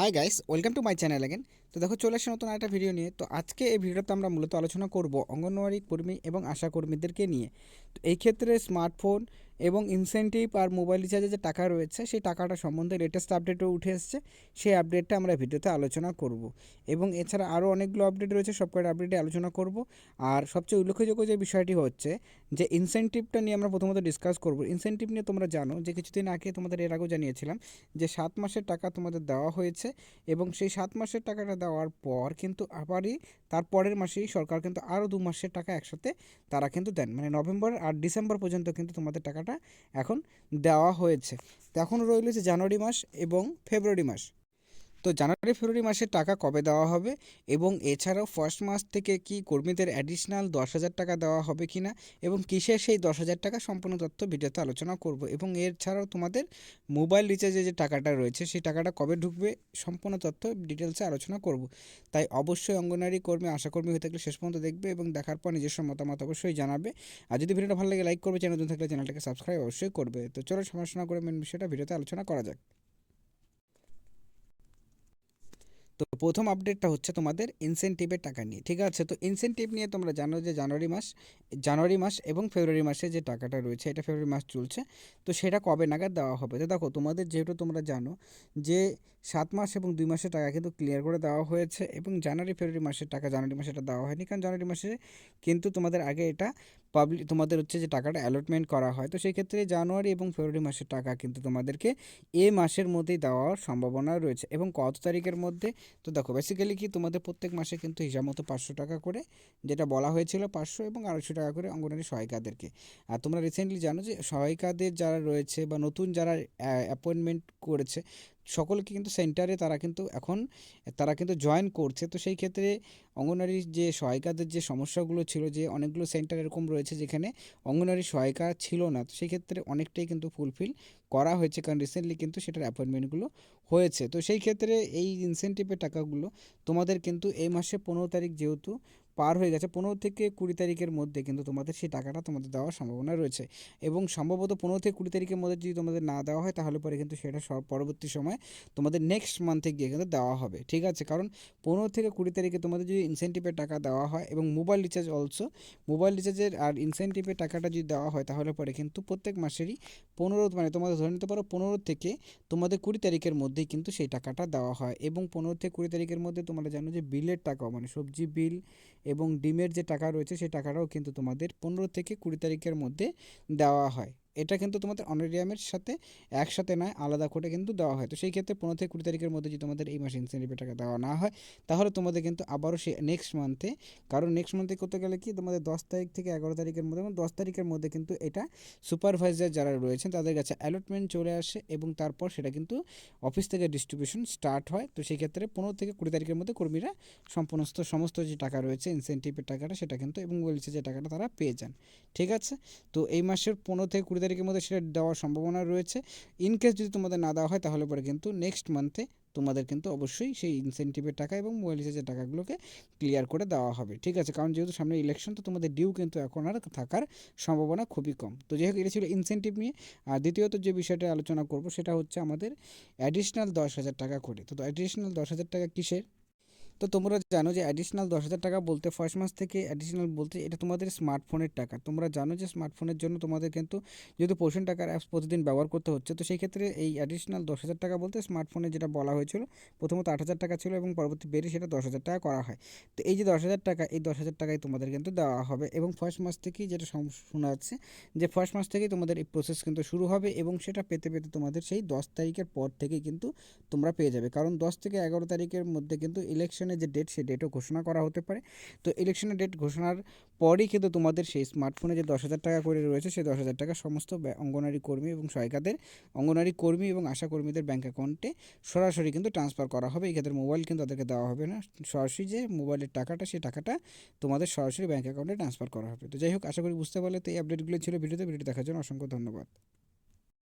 Hi guys welcome to my channel again তো দেখো, চলে আসে নতুন একটা ভিডিও নিয়ে। তো আজকে এই ভিডিওতে আমরা মূলত আলোচনা করব অঙ্গনওয়াড়ি কর্মী এবং আশা কর্মীদেরকে নিয়ে। এই ক্ষেত্রে স্মার্টফোন এবং ইনসেন্টিভ আর মোবাইল রিচার্জে যে টাকা রয়েছে, সেই টাকাটা সম্বন্ধে লেটেস্ট আপডেটও উঠে এসছে। সেই আপডেটটা আমরা ভিডিওতে আলোচনা করব। এবং এছাড়া আরও অনেকগুলো আপডেট রয়েছে, সব কটা আপডেটে আলোচনা করব। আর সবচেয়ে উল্লেখযোগ্য যে বিষয়টি হচ্ছে যে ইনসেন্টিভটা নিয়ে আমরা প্রথমত ডিসকাস করব। ইনসেন্টিভ নিয়ে তোমরা জানো যে, কিছুদিন আগে তোমাদের এর আগেও জানিয়েছিলাম যে, সাত মাসের টাকা তোমাদের দেওয়া হয়েছে এবং সেই সাত মাসের টাকাটা দেওয়ার পর কিন্তু আবারই তার পরের মাসেই সরকার কিন্তু আরও দু মাসের টাকা একসাথে তারা কিন্তু দেন। মানে নভেম্বর আর ডিসেম্বর পর্যন্ত কিন্তু তোমাদের টাকাটা এখন দেওয়া হয়েছে। তো এখন রইল যে জানুয়ারি মাস এবং ফেব্রুয়ারি মাস। তো জানুয়ারি, ফেব্রুয়ারি মাসে টাকা কবে দেওয়া হবে এবং এছাড়াও ফার্স্ট মাস থেকে কি কর্মীদের অ্যাডিশনাল দশ হাজার টাকা দেওয়া হবে কি না এবং কিসের সেই দশ হাজার টাকা সম্পূর্ণ তথ্য ভিডিওতে আলোচনা করব এবং এছাড়াও তোমাদের মোবাইল রিচার্জে যে টাকাটা রয়েছে সেই টাকাটা কবে ঢুকবে সম্পূর্ণ তথ্য ডিটেলসে আলোচনা করব। তাই অবশ্যই অঙ্গনারী কর্মী, আশাকর্মী হয়ে থাকলে শেষ পর্যন্ত দেখবে এবং দেখার পর নিজস্ব মতামত অবশ্যই জানাবে। আর যদি ভিডিওটা ভালো লাগে লাইক করবে, চ্যানেল থাকলে চ্যানেলটাকে সাবস্ক্রাইব অবশ্যই করবে। তো চলো, সমালোচনা করে মেন বিষয়টা ভিডিওতে আলোচনা করা যাক। তো প্রথম আপডেটটা হচ্ছে তোমাদের ইনসেন্টিভের টাকা নিয়ে, ঠিক আছে? তো ইনসেন্টিভ নিয়ে তোমরা জানো যে জানুয়ারি মাস জানুয়ারি মাস এবং ফেব্রুয়ারি মাসে যে টাকাটা রয়েছে, এটা ফেব্রুয়ারি মাস চলছে, তো সেটা কবে নাগাদ দেওয়া হবে? তো দেখো, তোমাদের যেহেতু তোমরা জানো যে সাত মাস এবং দুই মাসের টাকা কিন্তু ক্লিয়ার করে দেওয়া হয়েছে এবং জানুয়ারি, ফেব্রুয়ারি মাসের টাকা জানুয়ারি মাসে এটা দেওয়া হয়নি, কারণ জানুয়ারি মাসে কিন্তু তোমাদের আগে এটা পাবলিক তোমাদের হচ্ছে যে টাকাটা অ্যালটমেন্ট করা হয়, তো সেই ক্ষেত্রে জানুয়ারি এবং ফেব্রুয়ারি মাসের টাকা কিন্তু তোমাদেরকে এ মাসের মধ্যেই দেওয়ার সম্ভাবনা রয়েছে। এবং কত তারিখের মধ্যে? তো দেখো বেসিক্যালি কি তোমাদের প্রত্যেক মাসে কিন্তু হিসাব মতো পাঁচশো টাকা করে, যেটা বলা হয়েছিল পাঁচশো এবং আড়াইশো টাকা করে অঙ্গনারী সহায়িকাদেরকে। আর তোমরা রিসেন্টলি জানো যে সহায়িকাদের যারা রয়েছে বা নতুন যারা অ্যাপয়েন্টমেন্ট করেছে সকলকে কিন্তু সেন্টারে তারা কিন্তু এখন, তারা কিন্তু জয়েন করছে। তো সেই ক্ষেত্রে অঙ্গনারী যে সহায়িকাদের যে সমস্যাগুলো ছিল যে অনেকগুলো সেন্টার এরকম রয়েছে যেখানে অঙ্গনারী সহায়িকা ছিল না, তো সেই ক্ষেত্রে অনেকটাই কিন্তু ফুলফিল করা হয়েছে। কারণ রিসেন্টলি কিন্তু সেটার অ্যাপয়েন্টমেন্টগুলো হয়েছে। তো সেই ক্ষেত্রে এই ইনসেন্টিভের টাকাগুলো তোমাদের কিন্তু এই মাসে পনেরো তারিখ যেহেতু পার হয়ে গেছে পনেরো থেকে কুড়ি তারিখের মধ্যে, কিন্তু তোমাদের সেই টাকাটা তোমাদের দেওয়ার সম্ভাবনা রয়েছে। এবং সম্ভবত পনেরো থেকে কুড়ি তারিখের মধ্যে যদি তোমাদের না দেওয়া হয়, তাহলে পরে কিন্তু সেটা সব পরবর্তী সময় তোমাদের নেক্সট মান্থে গিয়ে কিন্তু দেওয়া হবে, ঠিক আছে? কারণ পনেরো থেকে কুড়ি তারিখে তোমাদের যদি ইনসেন্টিভের টাকা দেওয়া হয় এবং মোবাইল রিচার্জ অলসো মোবাইল রিচার্জের আর ইনসেন্টিভের টাকাটা যদি দেওয়া হয়, তাহলে পরে কিন্তু প্রত্যেক মাসেরই পনেরো মানে তোমাদের ধরে নিতে পারো পনেরো থেকে তোমাদের কুড়ি তারিখের মধ্যেই কিন্তু সেই টাকাটা দেওয়া হয়। এবং পনেরো থেকে কুড়ি তারিখের মধ্যে তোমরা জানো যে বিলের টাকাও মানে সবজি বিল এবং ডিমের যে টাকা রয়েছে, সেই টাকাটাও কিন্তু তোমাদের পনেরো থেকে কুড়ি তারিখের মধ্যে দেওয়া হয়। এটা কিন্তু তোমাদের অনারিয়ামের সাথে একসাথে নয়, আলাদা করে কিন্তু দেওয়া হয়। তো সেই ক্ষেত্রে পনেরো থেকে কুড়ি তারিখের মধ্যে যদি তোমাদের এই মাসে ইনসেন্টিভের টাকা দেওয়া না হয়, তাহলে তোমাদের কিন্তু আবারও সে নেক্সট মান্থে কারণ নেক্সট মান্থে করতে গেলে কি তোমাদের দশ তারিখ থেকে এগারো তারিখের মধ্যে এবং দশ তারিখের মধ্যে কিন্তু এটা সুপারভাইজার যারা রয়েছেন, তাদের কাছে অ্যালটমেন্ট চলে আসে এবং তারপর সেটা কিন্তু অফিস থেকে ডিস্ট্রিবিউশন স্টার্ট হয়। তো সেই ক্ষেত্রে পনেরো থেকে কুড়ি তারিখের মধ্যে কর্মীরা সম্পূর্ণ সমস্ত যে টাকা রয়েছে ইনসেন্টিভের টাকাটা সেটা কিন্তু এবং বলছে যে টাকাটা তারা পেয়ে যান। ঠিক আছে? তো এই মাসের পনেরো থেকে কুড়ি তারিখের মধ্যে সেটা দেওয়ার সম্ভাবনা রয়েছে। ইন কেস যদি তোমাদের না দেওয়া হয়, তাহলে পরে কিন্তু নেক্সট মান্থে তোমাদের কিন্তু অবশ্যই সেই ইনসেন্টিভের টাকা এবং মোবাইল রিচার্জের টাকাগুলোকে ক্লিয়ার করে দেওয়া হবে। ঠিক আছে? কারণ যেহেতু সামনে ইলেকশন তো তোমাদের ডিউ কিন্তু এখন আর থাকার সম্ভাবনা খুবই কম। তো যাই হোক, এটা ছিল ইনসেন্টিভ নিয়ে। আর দ্বিতীয়ত যে বিষয়টা আলোচনা করব, সেটা হচ্ছে আমাদের অ্যাডিশনাল দশ হাজার টাকা করে। তো অ্যাডিশনাল দশ হাজার টাকা কিসের? তো তোমরা জানো যে অ্যাডিশনাল দশ হাজার টাকা বলতে ফার্স্ট মাস থেকে অ্যাডিশনাল বলতে এটা তোমাদের স্মার্টফোনের টাকা। তোমরা জানো যে স্মার্টফোনের জন্য তোমাদের কিন্তু যেহেতু পোষণ টাকার অ্যাপস প্রতিদিন ব্যবহার করতে হচ্ছে, তো সেই ক্ষেত্রে এই অ্যাডিশনাল দশ হাজার টাকা বলতে স্মার্টফোনে যেটা বলা হয়েছিল, প্রথমত আট হাজার টাকা ছিল এবং পরবর্তী বেড়ে সেটা দশ হাজার টাকা করা হয়। তো এই যে দশ হাজার টাকা, এই দশ হাজার টাকাই তোমাদের কিন্তু দেওয়া হবে এবং ফার্স্ট মাস থেকেই যেটা শোনা যাচ্ছে যে ফার্স্ট মাস থেকেই তোমাদের এই প্রসেস কিন্তু শুরু হবে এবং সেটা পেতে পেতে তোমাদের সেই দশ তারিখের পর থেকেই কিন্তু তোমরা পেয়ে যাবে। কারণ দশ থেকে এগারো তারিখের মধ্যে কিন্তু ইলেকশনের যে ডেট সেই ডেটও ঘোষণা করা হতে পারে। তো ইলেকশনের ডেট ঘোষণার পরই কিন্তু তোমাদের সেই স্মার্টফোনে যে দশ হাজার টাকা করে রয়েছে, সেই দশ হাজার টাকা সমস্ত অঙ্গনারী কর্মী এবং সহায়িকাদের, অঙ্গনারী কর্মী এবং আশা কর্মীদের ব্যাঙ্ক অ্যাকাউন্টে সরাসরি কিন্তু ট্রান্সফার করা হবে। এই ক্ষেত্রে মোবাইল কিন্তু তাদেরকে দেওয়া হবে না। সরাসরি যে মোবাইলের টাকাটা, সেই টাকাটা তোমাদের সরাসরি ব্যাঙ্ক অ্যাকাউন্টে ট্রান্সফার করা হবে। তো যাই হোক, আশা করি বুঝতে পারলে। তো এই আপডেটগুলো ছিল ভিডিওতে। ভিডিও দেখার জন্য অসংখ্য ধন্যবাদ।